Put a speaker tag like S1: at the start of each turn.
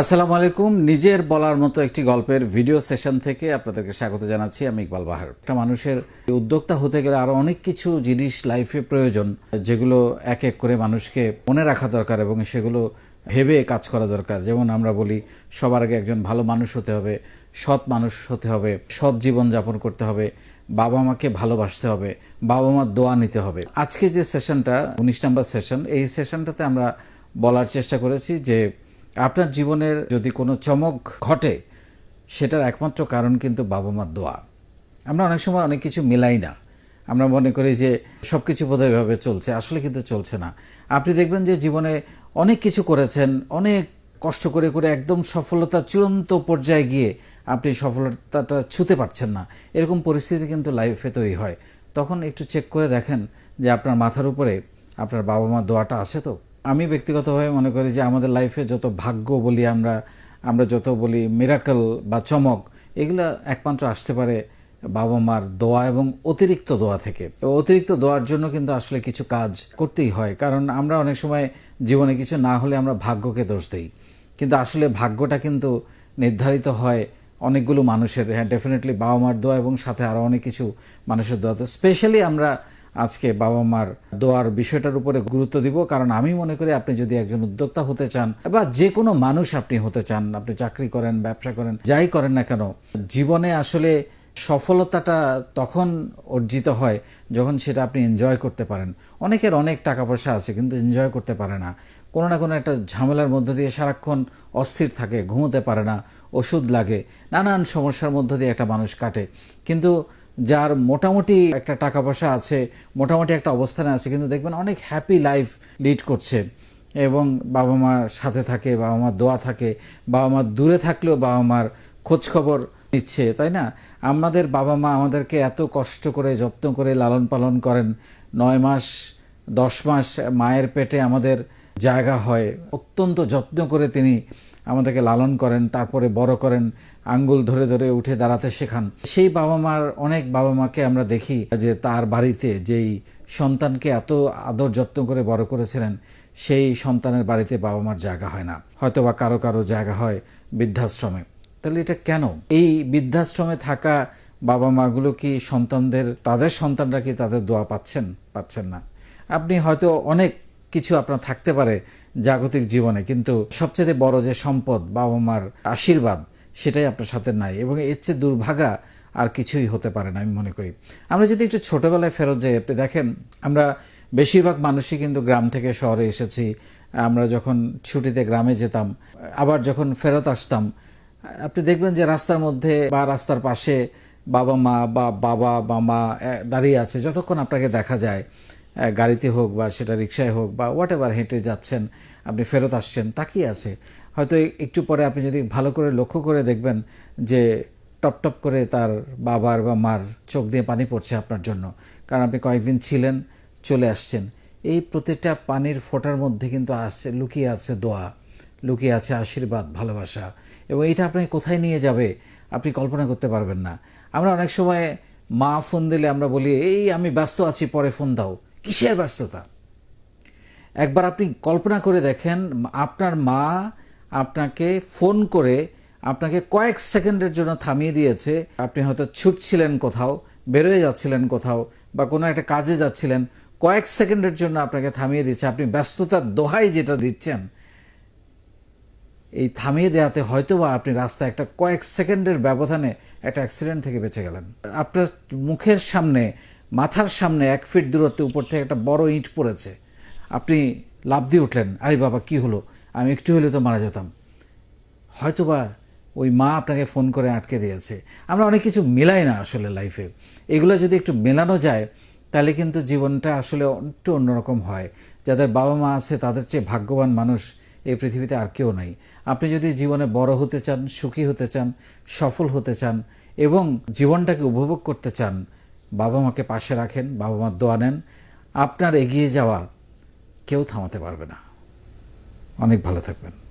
S1: আসসালামু আলাইকুম। নিজের বলার মতো একটি গল্পের ভিডিও সেশন থেকে আপনাদেরকে স্বাগত জানাচ্ছি। আমি ইকবাল বাহার। একটা মানুষের উদ্যোক্তা হতে গেলে আরও অনেক কিছু জিনিস লাইফে প্রয়োজন, যেগুলো এক এক করে মানুষকে মনে রাখা দরকার এবং সেগুলো ভেবে কাজ করা দরকার। যেমন আমরা বলি, সবার আগে একজন ভালো মানুষ হতে হবে, সৎ মানুষ হতে হবে, সৎ জীবন যাপন করতে হবে, বাবা মাকে ভালোবাসতে হবে, বাবা মার দোয়া নিতে হবে। আজকে যে সেশনটা, উনিশ নাম্বার সেশন, এই সেশনটাতে আমরা বলার চেষ্টা করেছি যে আপনার জীবনের যদি কোনো চমক ঘটে, সেটার একমাত্র কারণ কিন্তু বাবা মার দোয়া। আমরা অনেক সময় অনেক কিছু মিলাই না। আমরা মনে করি যে সব কিছু বোধহয় এভাবে চলছে, আসলে কিন্তু চলছে না। আপনি দেখবেন যে জীবনে অনেক কিছু করেছেন, অনেক কষ্ট করে করে একদম সফলতার চূড়ান্ত পর্যায়ে গিয়ে আপনি সফলতাটা ছুতে পারছেন না। এরকম পরিস্থিতি কিন্তু লাইফে তৈরি হয়। তখন একটু চেক করে দেখেন যে আপনার মাথার উপরে আপনার বাবা মার দোয়াটা আছে তো? আমি ব্যক্তিগতভাবে মনে করি যে আমাদের লাইফে যত ভাগ্য বলি আমরা আমরা যত বলি মিরাকল বা চমক, এগুলো একমাত্র আসতে পারে বাবা মার দোয়া এবং অতিরিক্ত দোয়া থেকে। অতিরিক্ত দোয়ার জন্য কিন্তু আসলে কিছু কাজ করতেই হয়, কারণ আমরা অনেক সময় জীবনে কিছু না হলে আমরা ভাগ্যকে দোষ দিই। কিন্তু আসলে ভাগ্যটা কিন্তু নির্ধারিত হয় অনেকগুলো মানুষের হ্যাঁ ডেফিনেটলি বাবা মার দোয়া এবং সাথে আরও অনেক কিছু মানুষের দোয়া। তো স্পেশালি আমরা আজকে বাবা মার দোয়ার বিষয়টার উপরে গুরুত্ব দিব। কারণ আমি মনে করি আপনি যদি একজন উদ্যোক্তা হতে চান বা যে কোনো মানুষ আপনি হতে চান, আপনি চাকরি করেন, ব্যবসা করেন, যাই করেন না কেন, জীবনে আসলে সফলতাটা তখন অর্জিত হয় যখন সেটা আপনি এনজয় করতে পারেন। অনেকের অনেক টাকা পয়সা আছে কিন্তু এনজয় করতে পারে না। কোনো না কোনো একটা ঝামেলার মধ্য দিয়ে সারাক্ষণ অস্থির থাকে, ঘুমোতে পারে না, ওষুধ লাগে, নানান সমস্যার মধ্য দিয়ে একটা মানুষ কাটে। কিন্তু যার মোটামুটি একটা টাকা পয়সা আছে, মোটামুটি একটা অবস্থানে আছে, কিন্তু দেখবেন অনেক হ্যাপি লাইফ লিড করছে। এবং বাবা মার সাথে থাকে, বাবা মার দোয়া থাকে, বাবা মার দূরে থাকলেও বাবা মার খোঁজখবর নিচ্ছে, তাই না? আমাদের বাবা মা আমাদেরকে এত কষ্ট করে, যত্ন করে লালন পালন করেন। নয় মাস, দশ মাস মায়ের পেটে আমাদের জায়গা হয়। অত্যন্ত যত্ন করে তিনি আমাদেরকে লালন করেন, তারপরে বড় করেন, আঙ্গুল ধরে ধরে উঠে দাঁড়াতে শেখান। সেই বাবা মার অনেক বাবা মাকে আমরা দেখি যে তার বাড়িতে যেই সন্তানকে এত আদর যত্ন করে বড় করেছিলেন, সেই সন্তানের বাড়িতে বাবা মার জায়গা হয় না। হয়তো বা কারও কারও জায়গা হয় বৃদ্ধাশ্রমে। তাহলে এটা কেন? এই বৃদ্ধাশ্রমে থাকা বাবা মাগুলো কি সন্তানদের, তাদের সন্তানরা কি তাদের দোয়া পাচ্ছেন? পাচ্ছেন না। আপনি হয়তো অনেক কিছু আপনার থাকতে পারে জাগতিক জীবনে, কিন্তু সবচেয়ে বড় যে সম্পদ বাবা মার আশীর্বাদ, সেটাই আপনার সাথে নাই এবং এর চেয়ে দুর্ভাগা আর কিছুই হতে পারে না আমি মনে করি। আমরা যদি একটু ছোটোবেলায় ফেরত যাই আপনি দেখেন, আমরা বেশিরভাগ মানুষই কিন্তু গ্রাম থেকে শহরে এসেছি। আমরা যখন ছুটিতে গ্রামে যেতাম, আবার যখন ফেরত আসতাম, আপনি দেখবেন যে রাস্তার মধ্যে বা রাস্তার পাশে বাবা মা বা বাবা বা মা দাঁড়িয়ে আছে, যতক্ষণ আপনাকে দেখা যায়। গাড়িতে হোক বা সেটা রিক্সায় হোক বা হোয়াট এভার হেঁটে যাচ্ছেন, আপনি ফেরত আসছেন, তাকিয়ে আছে। হয়তো একটু পরে আপনি যদি ভালো করে লক্ষ্য করে দেখবেন যে টপ টপ করে তার বাবার বা মার চোখ দিয়ে পানি পড়ছে আপনার জন্য। কারণ আপনি কয়েকদিন ছিলেন, চলে আসছেন। এই প্রতিটা পানির ফোটার মধ্যে কিন্তু আসছে লুকিয়ে আছে দোয়া, লুকিয়ে আছে আশীর্বাদ, ভালোবাসা। এবং এটা আপনাকে কোথায় নিয়ে যাবে, আপনি কল্পনা করতে পারবেন না। আমরা অনেক সময় মা ফোন দিলে আমরা বলি, এই আমি ব্যস্ত আছি, পরে ফোন দাও। কিসের ব্যস্ততা? একবার আপনি কল্পনা করে দেখেন, আপনার মা আপনাকে ফোন করে আপনাকে কয়েক সেকেন্ডের জন্য থামিয়ে দিয়েছে। আপনি হয়তো ছুটছিলেন কোথাও, বেরোয় যাচ্ছিলেন কোথাও বা কোনো একটা কাজে যাচ্ছিলেন, কয়েক সেকেন্ডের জন্য আপনাকে থামিয়ে দিচ্ছে আপনি ব্যস্ততার দোহাই যেটা দিচ্ছেন, এই থামিয়ে দেওয়াতে হয়তো বা আপনি রাস্তায় একটা কয়েক সেকেন্ডের ব্যবধানে একটা অ্যাক্সিডেন্ট থেকে বেঁচে গেলেন। আপনার মুখের সামনে মাথার সামনে এক ফিট দূরত্বে উপর থেকে একটা বড় ইঁট পড়েছে। আপনি লাভ দিয়ে উঠলেন, আরে বাবা, কি হলো? আমি একটু হলে তো মারা যেতাম। হয়তোবা ওই মা আপনাকে ফোন করে আটকে দিয়েছে। আমরা অনেক কিছু মেলাই না আসলে লাইফে। এগুলো যদি একটু মেলানো যায়, তাহলে কিন্তু জীবনটা আসলে একটু অন্যরকম হয়। যাদের বাবা মা আছে, তাদের চেয়ে ভাগ্যবান মানুষ এই পৃথিবীতে আর কেউ নাই। আপনি যদি জীবনে বড় হতে চান, সুখী হতে চান, সফল হতে চান এবং জীবনটাকে উপভোগ করতে চান বাবা মাকে পাশে রাখেন, বাবা মার দোয়া নেন। আপনার এগিয়ে যাওয়া কেউ থামাতে পারবে না। অনেক ভালো থাকবেন।